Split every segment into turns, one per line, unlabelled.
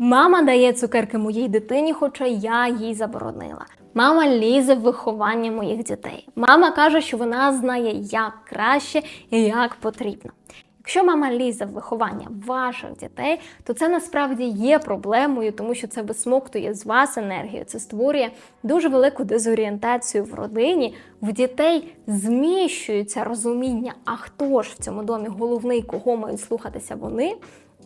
Мама дає цукерки моїй дитині, хоча я їй заборонила. Мама лізе в виховання моїх дітей. Мама каже, що вона знає, як краще і як потрібно. Якщо мама лізе в виховання ваших дітей, то це насправді є проблемою, тому що це висмоктує з вас енергію. Це створює дуже велику дезорієнтацію в родині. В дітей зміщується розуміння, а хто ж в цьому домі головний, кого мають слухатися вони.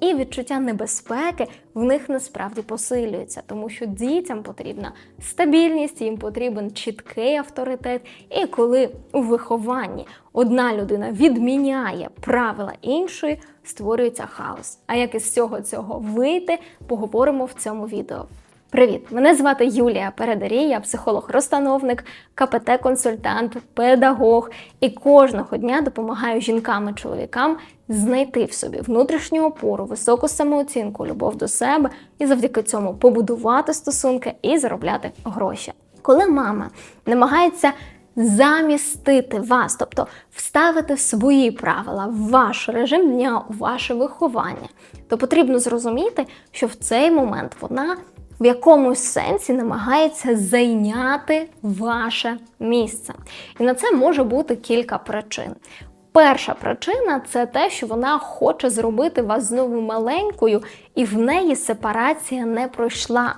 І відчуття небезпеки в них насправді посилюється, тому що дітям потрібна стабільність, їм потрібен чіткий авторитет. І коли у вихованні одна людина відміняє правила іншої, створюється хаос. А як із всього цього вийти, поговоримо в цьому відео. Привіт! Мене звати Юлія Передарій, я психолог-розстановник, КПТ-консультант, педагог і кожного дня допомагаю жінкам і чоловікам знайти в собі внутрішню опору, високу самооцінку, любов до себе і завдяки цьому побудувати стосунки і заробляти гроші. Коли мама намагається замістити вас, тобто вставити свої правила в ваш режим дня, у ваше виховання, то потрібно зрозуміти, що в цей момент вона в якомусь сенсі намагається зайняти ваше місце. І на це може бути кілька причин. Перша причина це те, що вона хоче зробити вас знову маленькою, і в неї сепарація не пройшла.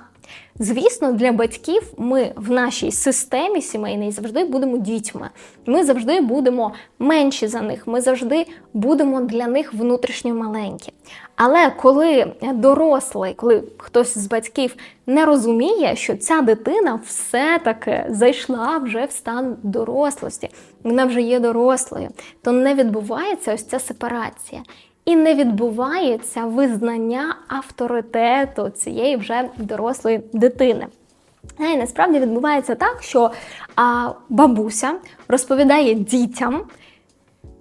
Звісно, для батьків ми в нашій системі сімейній завжди будемо дітьми. Ми завжди будемо менші за них, ми завжди будемо для них внутрішньо маленькі. Але коли дорослий, коли хтось з батьків не розуміє, що ця дитина все-таки зайшла вже в стан дорослості, вона вже є дорослою, то не відбувається ось ця сепарація. І не відбувається визнання авторитету цієї вже дорослої дитини. І насправді відбувається так, що а, бабуся розповідає дітям,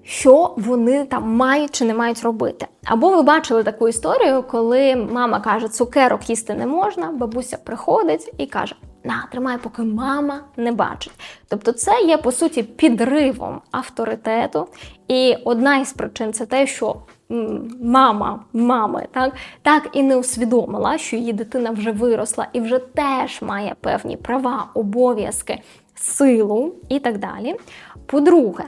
що вони там мають чи не мають робити. Або ви бачили таку історію, коли мама каже, цукерок їсти не можна, бабуся приходить і каже: на, тримай, поки мама не бачить. Тобто, це є по суті підривом авторитету. І одна із причин це те, що мама мами так, так і не усвідомила, що її дитина вже виросла і вже теж має певні права, обов'язки, силу і так далі. По-друге,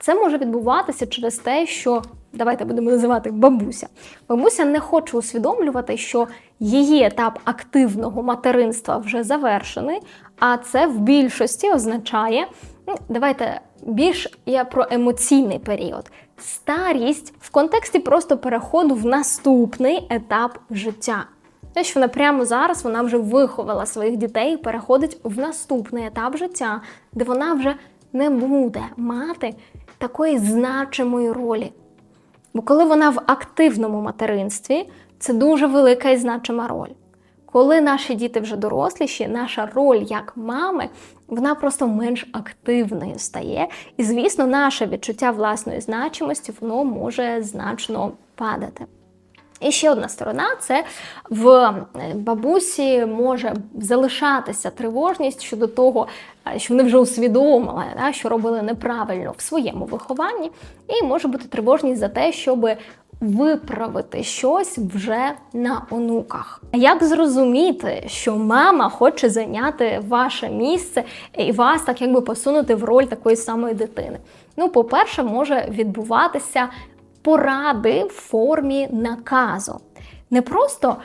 це може відбуватися через те, що давайте будемо називати бабуся. Бабуся не хоче усвідомлювати, що її етап активного материнства вже завершений, а це в більшості означає, ну, давайте більш я про емоційний період. Старість в контексті просто переходу в наступний етап життя. Те, що вона прямо зараз вона вже виховала своїх дітей переходить в наступний етап життя, де вона вже не буде мати такої значимої ролі. Бо коли вона в активному материнстві, це дуже велика і значима роль. Коли наші діти вже доросліші, наша роль як мами, вона просто менш активною стає. І, звісно, наше відчуття власної значимості воно може значно падати. І ще одна сторона це в бабусі може залишатися тривожність щодо того, що вони вже усвідомили, що робили неправильно в своєму вихованні, і може бути тривожність за те, щоб виправити щось вже на онуках. Як зрозуміти, що мама хоче зайняти ваше місце і вас так якби посунути в роль такої самої дитини? Ну, по-перше, може відбуватися поради в формі наказу. Не просто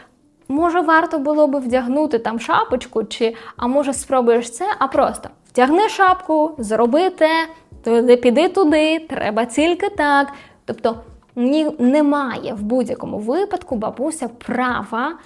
може варто було би вдягнути там шапочку, чи а може спробуєш це, а просто вдягни шапку, зроби те, туди піди туди, треба тільки так. Тобто ні, немає в будь-якому випадку бабуся права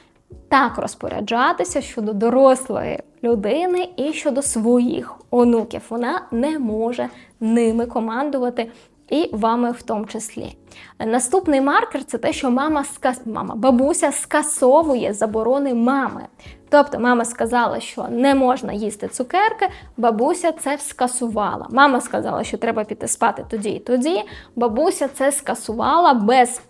так розпоряджатися щодо дорослої людини і щодо своїх онуків. Вона не може ними командувати. І вами в тому числі. Наступний маркер це те, що мама скас... мама, бабуся скасовує заборони мами. Тобто мама сказала, що не можна їсти цукерки, бабуся це скасувала. Мама сказала, що треба піти спати тоді і тоді. Бабуся це скасувала без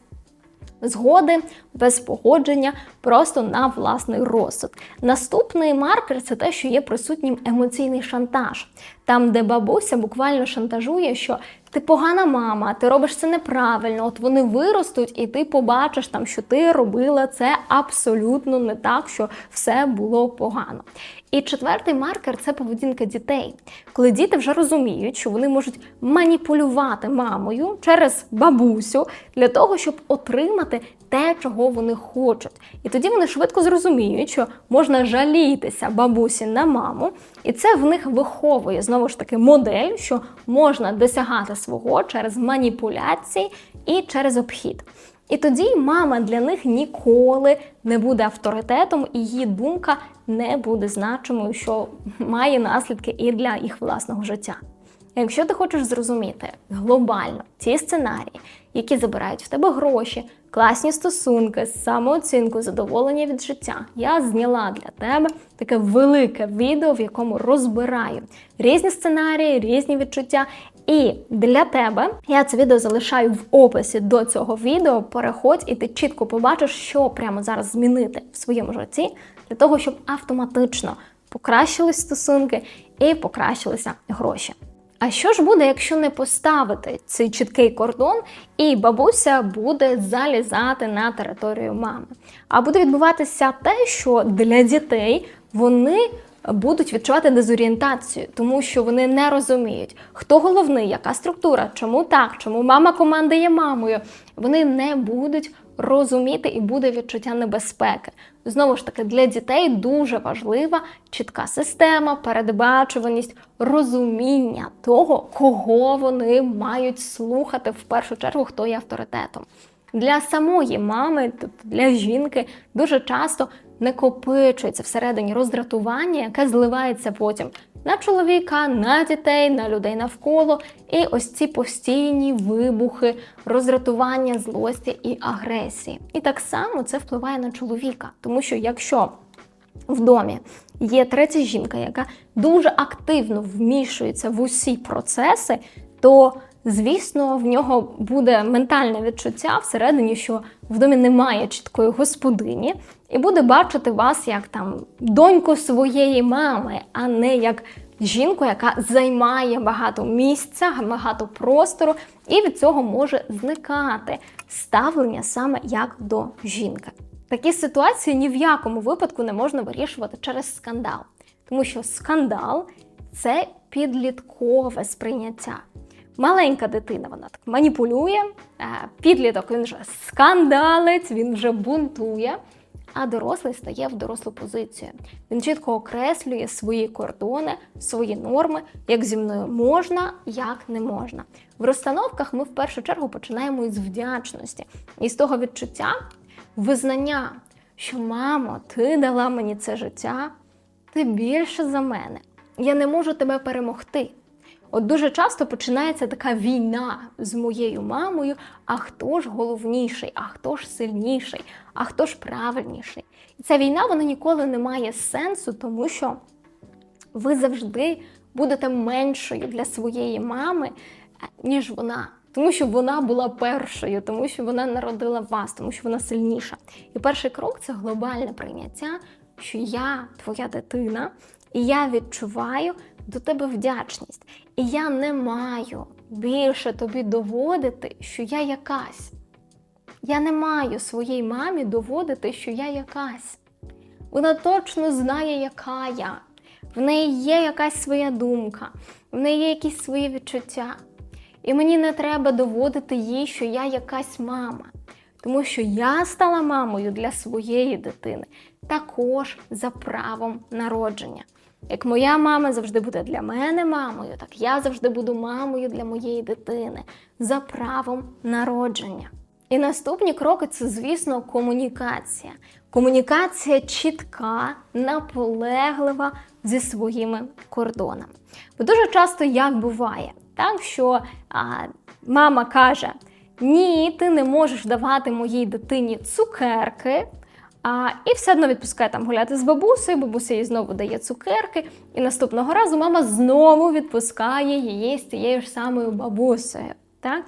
згоди, без погодження, просто на власний розсуд. Наступний маркер це те, що є присутнім емоційний шантаж, там, де бабуся буквально шантажує, що ти погана мама, ти робиш це неправильно. От вони виростуть, і ти побачиш там, що ти робила це абсолютно не так, що все було погано. І четвертий маркер це поведінка дітей, коли діти вже розуміють, що вони можуть маніпулювати мамою через бабусю для того, щоб отримати те, чого вони хочуть. І тоді вони швидко зрозуміють, що можна жалітися бабусі на маму, і це в них виховує знову ж таки модель, що можна досягати свого через маніпуляції і через обхід. І тоді мама для них ніколи не буде авторитетом, і її думка не буде значимою, що має наслідки і для їх власного життя. Якщо ти хочеш зрозуміти глобально ті сценарії, які забирають в тебе гроші, класні стосунки, самооцінку, задоволення від життя, я зняла для тебе таке велике відео, в якому розбираю різні сценарії, різні відчуття. І для тебе я це відео залишаю в описі до цього відео. Переходь, і ти чітко побачиш, що прямо зараз змінити в своєму житті, для того, щоб автоматично покращились стосунки і покращилися гроші. А що ж буде, якщо не поставити цей чіткий кордон, і бабуся буде залізати на територію мами? А буде відбуватися те, що для дітей вони будуть відчувати дезорієнтацію, тому що вони не розуміють, хто головний, яка структура, чому так, чому мама командує мамою. Вони не будуть розуміти і буде відчуття небезпеки. Знову ж таки, для дітей дуже важлива чітка система, передбачуваність, розуміння того, кого вони мають слухати в першу чергу, хто є авторитетом. Для самої мами, тобто для жінки, дуже часто накопичується всередині роздратування, яке зливається потім на чоловіка, на дітей, на людей навколо. І ось ці постійні вибухи, роздратування, злості і агресії. І так само це впливає на чоловіка, тому що якщо в домі є третя жінка, яка дуже активно вмішується в усі процеси, то Звісно, в нього буде ментальне відчуття всередині, що в домі немає чіткої господині, і буде бачити вас як там доньку своєї мами, а не як жінку, яка займає багато місця, багато простору, і від цього може зникати ставлення саме як до жінки. Такі ситуації ні в якому випадку не можна вирішувати через скандал, тому що скандал це підліткове сприйняття. Маленька дитина, вона так маніпулює, е, підліток він вже скандалець, він вже бунтує, а дорослий стає в дорослу позицію. Він чітко окреслює свої кордони, свої норми, як зі мною можна, як не можна. В розстановках ми в першу чергу починаємо із вдячності, і з того відчуття, визнання, що мамо, ти дала мені це життя, ти більше за мене. Я не можу тебе перемогти. От дуже часто починається така війна з моєю мамою. А хто ж головніший, а хто ж сильніший, а хто ж правильніший? І ця війна вона ніколи не має сенсу, тому що ви завжди будете меншою для своєї мами, е, ніж вона. Тому що вона була першою, тому що вона народила вас, тому що вона сильніша. І перший крок це глобальне прийняття, що я твоя дитина, і я відчуваю до тебе вдячність. І я не маю більше тобі доводити, що я якась. Я не маю своїй мамі доводити, що я якась. Вона точно знає, яка я. В неї є якась своя думка, в неї є якісь свої відчуття. І мені не треба доводити їй, що я якась мама. Тому що я стала мамою для своєї дитини також за правом народження. Як моя мама завжди буде для мене мамою, так я завжди буду мамою для моєї дитини за правом народження. І наступні кроки це, звісно, комунікація. Комунікація чітка, наполеглива зі своїми кордонами. Бо дуже часто як буває, так що а, мама каже: Ні, ти не можеш давати моїй дитині цукерки. А, І все одно відпускає там гуляти з бабусею, бабуся їй знову дає цукерки, і наступного разу мама знову відпускає її з тією ж самою бабусею. Так?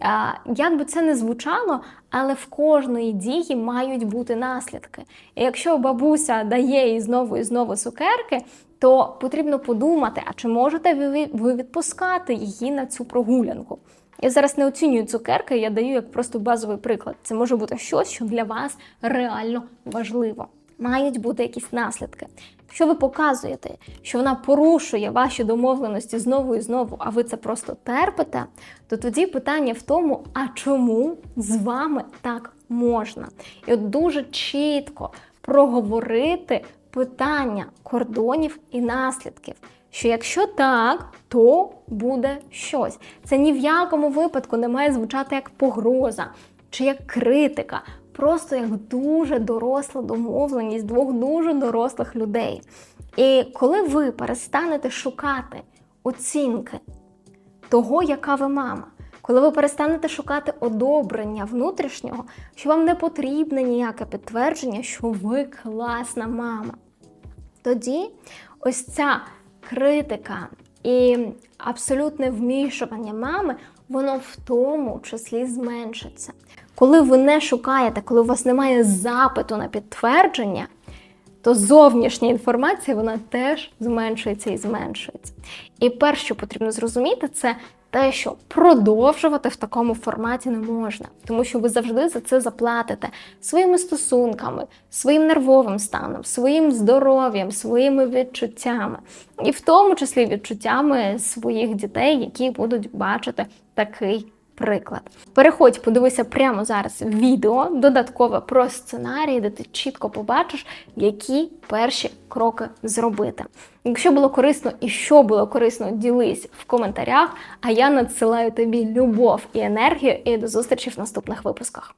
А, Як би це не звучало, але в кожної дії мають бути наслідки. І якщо бабуся дає їй знову і знову цукерки, то потрібно подумати, а чи можете ви відпускати її на цю прогулянку? Я зараз не оцінюю цукерки, я даю як просто базовий приклад. Це може бути щось, що для вас реально важливо. Мають бути якісь наслідки. Якщо ви показуєте, що вона порушує ваші домовленості знову і знову, а ви це просто терпите, то тоді питання в тому, а чому з вами так можна? І от дуже чітко проговорити питання кордонів і наслідків. Що якщо так, то буде щось. Це ні в якому випадку не має звучати як погроза чи як критика, просто як дуже доросла домовленість двох дуже дорослих людей. І коли ви перестанете шукати оцінки того, яка ви мама, коли ви перестанете шукати одобрення внутрішнього, що вам не потрібне ніяке підтвердження, що ви класна мама, тоді ось ця критика і абсолютне вмішування мами, воно в тому числі зменшиться. Коли ви не шукаєте, коли у вас немає запиту на підтвердження, то зовнішня інформація вона теж зменшується і зменшується. І перше, що потрібно зрозуміти, це те, що продовжувати в такому форматі не можна, тому що ви завжди за це заплатите своїми стосунками, своїм нервовим станом, своїм здоров'ям, своїми відчуттями, і в тому числі відчуттями своїх дітей, які будуть бачити такий приклад. Переходь, подивися прямо зараз відео додаткове про сценарії, де ти чітко побачиш, які перші кроки зробити. Якщо було корисно і що було корисно, ділись в коментарях. А я надсилаю тобі любов і енергію. І до зустрічі в наступних випусках.